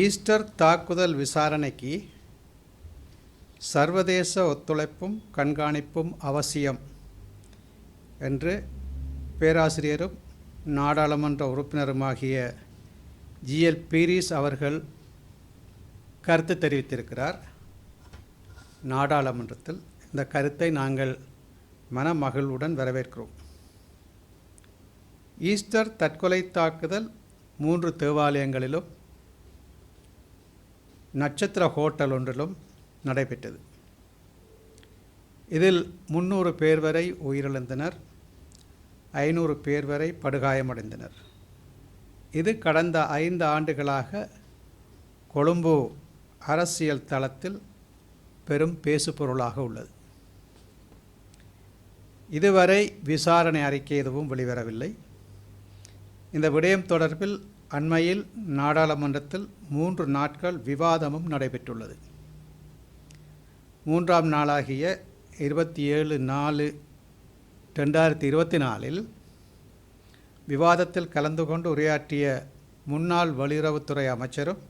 Easter தாக்குதல் விசாரணைக்கு சர்வதேச ஒத்துழைப்பும் கண்காணிப்பும் அவசியம் என்று பேராசிரியரும் நாடாளுமன்ற உறுப்பினருமாகிய ஜிஎல் பீரிஸ் அவர்கள் கருத்து தெரிவித்திருக்கிறார். நாடாளுமன்றத்தில் இந்த கருத்தை நாங்கள் மனமகிழ்வுடன் வரவேற்கிறோம். ஈஸ்டர் தற்கொலை தாக்குதல் மூன்று தேவாலயங்களிலும் நட்சத்திர ஹோட்டல் ஒன்றிலும் நடைபெற்றது. இதில் முந்நூறு பேர் வரை உயிரிழந்தனர். ஐநூறு பேர் வரை படுகாயமடைந்தனர். இது கடந்த ஐந்து ஆண்டுகளாக கொழும்பு அரசியல் தளத்தில் பெரும் பேசுபொருளாக உள்ளது. இதுவரை விசாரணை அறிக்கை எதுவும் வெளிவரவில்லை. இந்த விடயம் தொடர்பில் அண்மையில் நாடாளுமன்றத்தில் மூன்று நாட்கள் விவாதமும் நடைபெற்றுள்ளது. மூன்றாம் நாளாகிய இருபத்தி ஏழு நாலு ரெண்டாயிரத்தி இருபத்தி நாலில் விவாதத்தில் கலந்து கொண்டு உரையாற்றிய முன்னாள் வெளியுறவுத்துறை அமைச்சரும்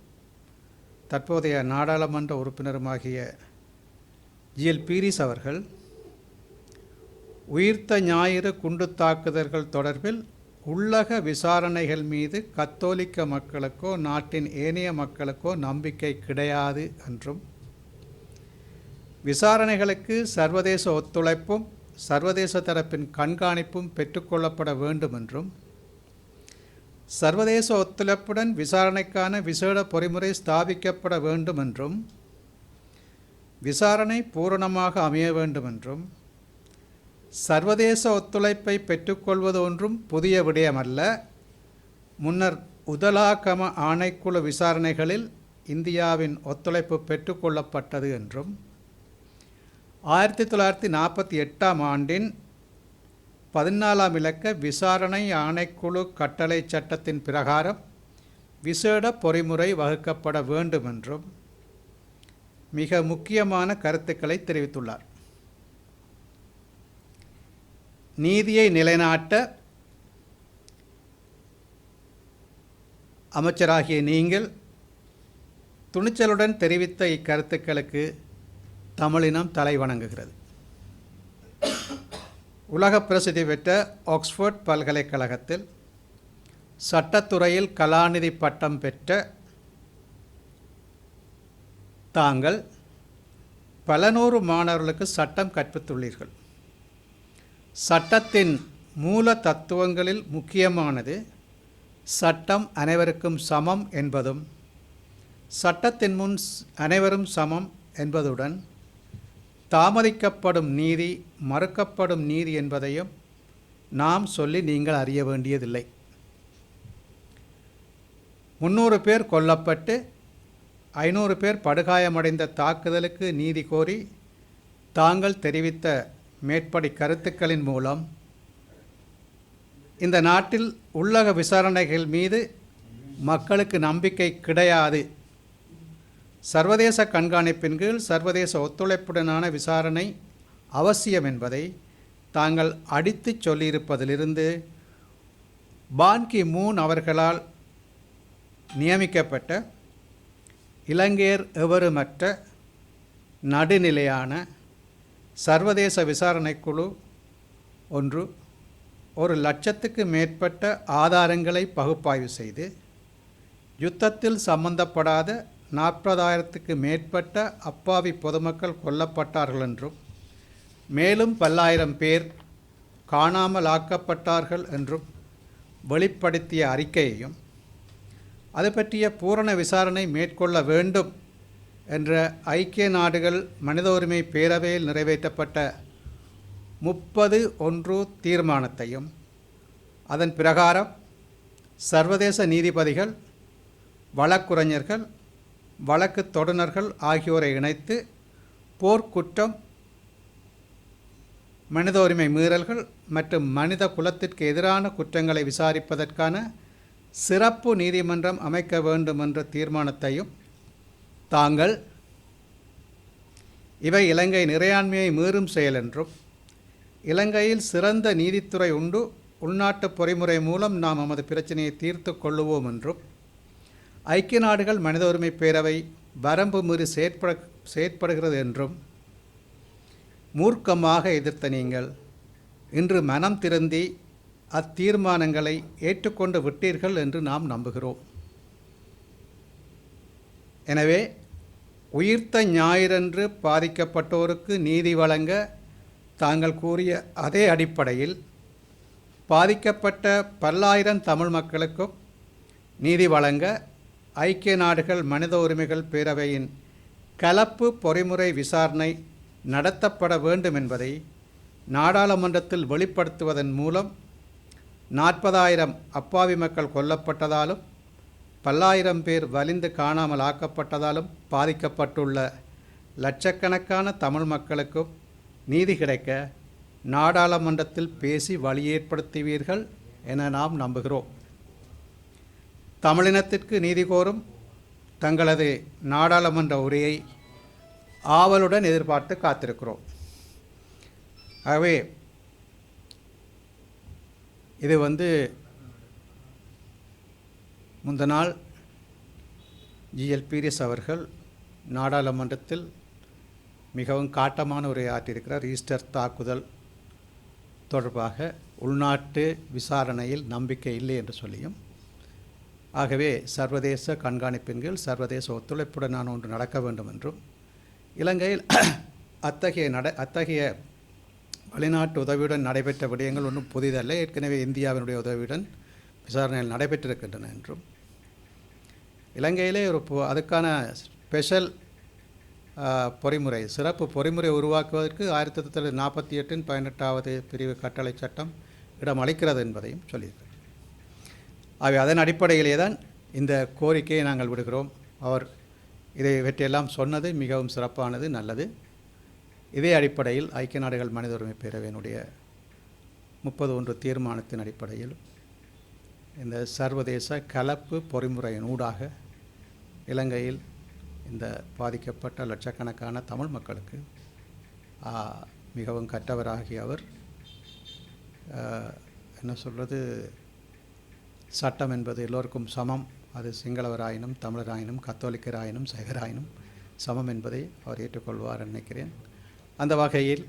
தற்போதைய நாடாளுமன்ற உறுப்பினருமாகிய ஜிஎல் பீரிஸ் அவர்கள் உயிர்த்த ஞாயிறு குண்டு தாக்குதல்கள் தொடர்பில் உள்ளக விசாரணைகள் மீது கத்தோலிக்க மக்களுக்கோ நாட்டின் ஏனைய மக்களுக்கோ நம்பிக்கை கிடையாது என்றும் விசாரணைகளுக்கு சர்வதேச ஒத்துழைப்பும் சர்வதேச தரப்பின் கண்காணிப்பும் பெற்றுக்கொள்ளப்பட வேண்டும் என்றும் சர்வதேச ஒத்துழைப்புடன் விசாரணைக்கான விசேட பொறிமுறை ஸ்தாபிக்கப்பட வேண்டும் என்றும் விசாரணை பூரணமாக அமைய வேண்டும் என்றும் சர்வதேச ஒத்துழைப்பை பெற்றுக்கொள்வது ஒன்றும் புதிய விடயமல்ல. முன்னர் உதலாகம ஆணைக்குழு விசாரணைகளில் இந்தியாவின் ஒத்துழைப்பு பெற்றுக்கொள்ளப்பட்டது என்றும் ஆயிரத்தி தொள்ளாயிரத்தி நாற்பத்தி எட்டாம் ஆண்டின் பதினாலாம் இலக்க விசாரணை ஆணைக்குழு கட்டளை சட்டத்தின் பிரகாரம் விசேட பொறிமுறை வகுக்கப்பட வேண்டும் என்றும் மிக முக்கியமான கருத்துக்களை தெரிவித்துள்ளார். நீதியை நிலைநாட்ட அமைச்சராகிய நீங்கள் துணிச்சலுடன் தெரிவித்த இக்கருத்துக்களுக்கு தமிழினம் தலை வணங்குகிறது. உலக பிரசித்தி பெற்ற ஆக்ஸ்போர்ட் பல்கலைக்கழகத்தில் சட்டத்துறையில் கலாநிதி பட்டம் பெற்ற தாங்கள் பல நூறு மாணவர்களுக்கு சட்டம் கற்பித்துள்ளீர்கள். சட்டத்தின் மூல தத்துவங்களில் முக்கியமானது சட்டம் அனைவருக்கும் சமம் என்பதும் சட்டத்தின் முன் அனைவரும் சமம் என்பதுடன் தாமதிக்கப்படும் நீதி மறுக்கப்படும் நீதி என்பதையும் நாம் சொல்லி நீங்கள் அறிய வேண்டியதில்லை. முந்நூறு பேர் கொல்லப்பட்டு ஐநூறு பேர் படுகாயமடைந்த தாக்குதலுக்கு நீதி கோரி தாங்கள் தெரிவித்த மேற்படி கருத்துக்களின் மூலம் இந்த நாட்டில் உள்ளக விசாரணைகள் மீது மக்களுக்கு நம்பிக்கை கிடையாது. சர்வதேச கண்காணிப்பின் கீழ் சர்வதேச ஒத்துழைப்புடனான விசாரணை அவசியம் என்பதை தாங்கள் அடித்துச் சொல்லியிருப்பதிலிருந்து பான்கி மூன் அவர்களால் நியமிக்கப்பட்ட இலங்கையர் எவருமற்ற நடுநிலையான சர்வதேச விசாரணைக்குழு ஒன்று ஒரு லட்சத்துக்கு மேற்பட்ட ஆதாரங்களை பகுப்பாய்வு செய்து யுத்தத்தில் சம்பந்தப்படாத நாற்பதாயிரத்துக்கு மேற்பட்ட அப்பாவி பொதுமக்கள் கொல்லப்பட்டார்கள் என்றும் மேலும் பல்லாயிரம் பேர் காணாமலாக்கப்பட்டார்கள் என்றும் வெளிப்படுத்திய அறிக்கையையும் அது பற்றிய பூரண விசாரணை மேற்கொள்ள வேண்டும் என்ற ஐக்கிய நாடுகள் மனித உரிமை பேரவையில் நிறைவேற்றப்பட்ட முப்பது ஒன்று தீர்மானத்தையும் அதன் பிரகாரம் சர்வதேச நீதிபதிகள் வழக்குரைஞர்கள் வழக்கு தொடுநர்கள் ஆகியோரை இணைத்து போர்க்குற்றம் மனித உரிமை மீறல்கள் மற்றும் மனித குலத்திற்கு எதிரான குற்றங்களை விசாரிப்பதற்கான சிறப்பு நீதிமன்றம் அமைக்க வேண்டும் என்ற தீர்மானத்தையும் தாங்கள் இவை இலங்கை நிறையாண்மையை மீறும் செயல் என்றும் இலங்கையில் சிறந்த நீதித்துறை உண்டு உள்நாட்டு பொறிமுறை மூலம் நாம் நமது பிரச்சனையை தீர்த்து கொள்ளுவோம் என்றும் ஐக்கிய நாடுகள் மனித உரிமை பேரவை வரம்பு மீறி செயற்பட செயற்படுகிறது என்றும் மூர்க்கமாக எதிர்த்த நீங்கள் இன்று மனம் திருந்தி அத்தீர்மானங்களை ஏற்றுக்கொண்டு விட்டீர்கள் என்று நாம் நம்புகிறோம். எனவே உயிர்த்த ஞாயிறன்று பாதிக்கப்பட்டோருக்கு நீதி வழங்க தாங்கள் கூறிய அதே அடிப்படையில் பாதிக்கப்பட்ட பல்லாயிரம் தமிழ் மக்களுக்கும் நீதி வழங்க ஐக்கிய நாடுகள் மனித உரிமைகள் பேரவையின் கலப்பு பொறிமுறை விசாரணை நடத்தப்பட வேண்டும் என்பதை நாடாளுமன்றத்தில் வெளிப்படுத்துவதன் மூலம் நாற்பதாயிரம் அப்பாவி மக்கள் கொல்லப்பட்டதாலும் பல்லாயிரம் பேர் வலிந்து காணாமல் ஆக்கப்பட்டதாலும் பாதிக்கப்பட்டுள்ள லட்சக்கணக்கான தமிழ் மக்களுக்கும் நீதி கிடைக்க நாடாளுமன்றத்தில் பேசி வழி ஏற்படுத்துவீர்கள் என நாம் நம்புகிறோம். தமிழினத்திற்கு நீதி கோரும் தங்களது நாடாளுமன்ற உரையை ஆவலுடன் எதிர்பார்த்து காத்திருக்கிறோம். ஆகவே இது வந்து முந்த நாள் ஜிஎல் பீரியஸ் அவர்கள் நாடாளுமன்றத்தில் மிகவும் காட்டமான உரையாற்றியிருக்கிறார் ஈஸ்டர் தாக்குதல் தொடர்பாக உள்நாட்டு விசாரணையில் நம்பிக்கை இல்லை என்று சொல்லியும் ஆகவே சர்வதேச கண்காணிப்பின் கீழ் சர்வதேச ஒத்துழைப்புடனான ஒன்று நடக்க வேண்டும் என்றும் இலங்கையில் அத்தகைய நட அத்தகைய வெளிநாட்டு உதவியுடன் நடைபெற்ற விடயங்கள் ஒன்றும் புதிதல்ல. ஏற்கனவே இந்தியாவினுடைய உதவியுடன் விசாரணைகள் நடைபெற்றிருக்கின்றன என்றும். இலங்கையிலே ஒரு அதுக்கான ஸ்பெஷல் பொறிமுறை சிறப்பு பொறிமுறை உருவாக்குவதற்கு ஆயிரத்தி தொள்ளாயிரத்தி நாற்பத்தி எட்டின் பதினெட்டாவது பிரிவு கட்டளை சட்டம் இடம் அளிக்கிறது என்பதையும் சொல்லியிருக்கிறார். ஆகவே அதன் அடிப்படையிலே தான் இந்த கோரிக்கையை நாங்கள் விடுகிறோம். அவர் இதை இவற்றையெல்லாம் சொன்னது மிகவும் சிறப்பானது நல்லது. இதே அடிப்படையில் ஐக்கிய நாடுகள் மனித உரிமை பேரவையினுடைய முப்பது ஒன்று தீர்மானத்தின் அடிப்படையில் இந்த சர்வதேச கலப்பு பொறிமுறையின் ஊடாக இலங்கையில் இந்த பாதிக்கப்பட்ட லட்சக்கணக்கான தமிழ் மக்களுக்கு மிகவும் கற்றவராகிய அவர் என்ன சொல்கிறது சட்டம் என்பது எல்லோருக்கும் சமம். அது சிங்களவராயினும் தமிழராயினும் கத்தோலிக்கராயினும் சைகராயினும் சமம் என்பதை அவர் ஏற்றுக்கொள்வார் நினைக்கிறேன். அந்த வகையில்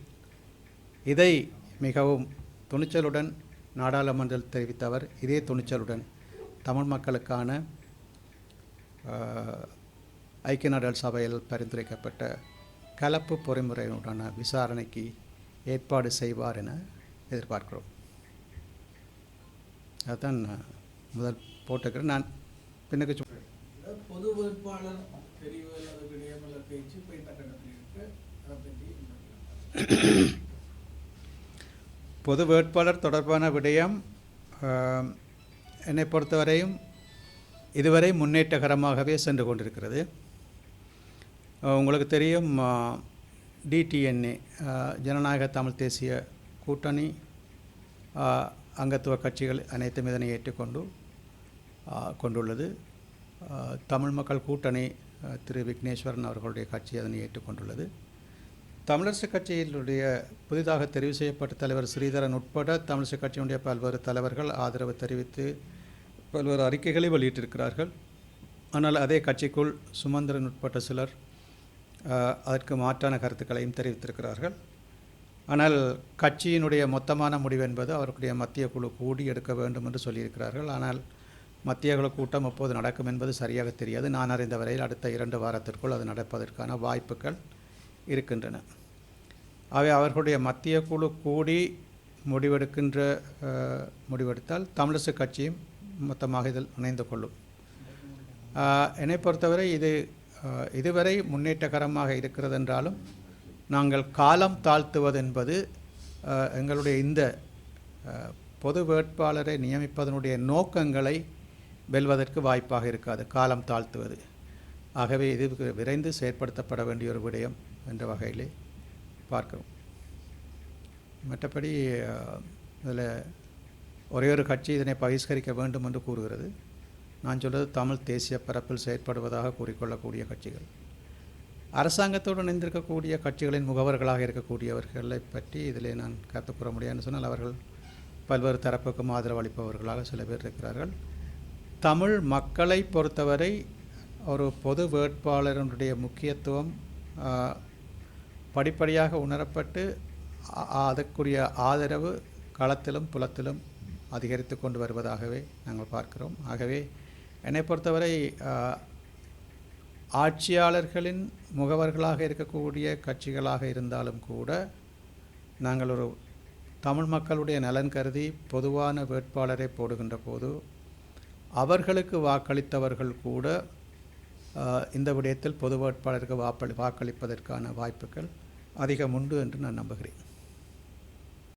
இதை மிகவும் துணிச்சலுடன் நாடாளுமன்றத்தில் தெரிவித்தவர் இதே துணிச்சலுடன் தமிழ் மக்களுக்கான ஐக்கிய நாடுகள் சபையில் பரிந்துரைக்கப்பட்ட கலப்பு பொறிமுறையுடனான விசாரணைக்கு ஏற்பாடு செய்வார் என எதிர்பார்க்கிறோம். அதுதான் நான் முதல் போட்டுக்கிறேன். நான் பின்னுக்கு பொது வேட்பாளர் தெரிவு பேச்சு இப்போ இந்த இருக்கு. அதை பற்றி பொது வேட்பாளர் தொடர்பான விடயம் என்னை பொறுத்தவரையும் இதுவரை முன்னேற்றகரமாகவே சென்று கொண்டிருக்கிறது. உங்களுக்கு தெரியும் டிடிஎன்ஏ ஜனநாயக தமிழ் தேசிய கூட்டணி அங்கத்துவ கட்சிகள் அனைத்தும் இதனை ஏற்றுக்கொண்டு கொண்டுள்ளது. தமிழ் மக்கள் கூட்டணி திரு விக்னேஸ்வரன் அவர்களுடைய கட்சி அதனை ஏற்றுக்கொண்டுள்ளது. தமிழரசு கட்சியினுடைய புதிதாக தெரிவு செய்யப்பட்ட தலைவர் ஸ்ரீதரன் உட்பட தமிழரசு கட்சியினுடைய பல்வேறு தலைவர்கள் ஆதரவு தெரிவித்து பல்வேறு அறிக்கைகளை வெளியிட்டிருக்கிறார்கள். ஆனால் அதே கட்சிக்குள் சுமந்திரன் உட்பட்ட சிலர் அதற்கு மாற்றான கருத்துக்களையும் தெரிவித்திருக்கிறார்கள். ஆனால் கட்சியினுடைய மொத்தமான முடிவு என்பது அவர்களுடைய மத்திய குழு கூடி எடுக்க வேண்டும் என்று சொல்லியிருக்கிறார்கள். ஆனால் மத்திய குழு கூட்டம் எப்போது நடக்கும் என்பது சரியாக தெரியாது. நான் அறிந்த வரையில் அடுத்த இரண்டு வாரத்திற்குள் அது நடப்பதற்கான வாய்ப்புகள் இருக்கின்றன. அவை அவர்களுடைய மத்திய குழு கூடி முடிவெடுக்கின்ற முடிவெடுத்தால் தமிழரசு கட்சியும் மொத்தமாக இதில் இணைந்து கொள்ளும். என்னை பொறுத்தவரை இது இதுவரை முன்னேற்றகரமாக இருக்கிறது என்றாலும் நாங்கள் காலம் தாழ்த்துவது என்பது எங்களுடைய இந்த பொது வேட்பாளரை நியமிப்பதனுடைய நோக்கங்களை வெல்வதற்கு வாய்ப்பாக இருக்காது காலம் தாழ்த்துவது. ஆகவே இது விரைந்து செயற்படுத்தப்பட வேண்டிய ஒரு விடயம். என்ற வகையிலே பார்க்கிறோம். மற்றபடி இதில் ஒரே ஒரு கட்சி இதனை பகிஷ்கரிக்க வேண்டும் என்று கூறுகிறது. நான் சொல்வது தமிழ் தேசிய பரப்பில் செயற்படுவதாக கூறிக்கொள்ளக்கூடிய கட்சிகள். அரசாங்கத்தோடு இணைந்திருக்கக்கூடிய கட்சிகளின் முகவர்களாக இருக்கக்கூடியவர்களை பற்றி இதில் நான் கற்றுக்கூற முடியாதுன்னு சொன்னால் அவர்கள் பல்வேறு தரப்புக்கும் ஆதரவு அளிப்பவர்களாக சில பேர் இருக்கிறார்கள். தமிழ் மக்களை பொறுத்தவரை ஒரு பொது வேட்பாளருடைய முக்கியத்துவம் படிப்படியாக உணரப்பட்டு அதற்குரிய ஆதரவு களத்திலும் புலத்திலும் அதிகரித்து கொண்டு வருவதாகவே நாங்கள் பார்க்கிறோம். ஆகவே என்னை பொறுத்தவரை ஆட்சியாளர்களின் முகவர்களாக இருக்கக்கூடிய கட்சிகளாக இருந்தாலும் கூட நாங்கள் ஒரு தமிழ் மக்களுடைய நலன் கருதி பொதுவான வேட்பாளரை போடுகின்ற போது அவர்களுக்கு வாக்களித்தவர்கள் கூட இந்த விடயத்தில் பொது வேட்பாளருக்கு வாக்களி வாக்களிப்பதற்கான வாய்ப்புகள் அதிகம் உண்டு என்று நான் நம்புகிறேன்.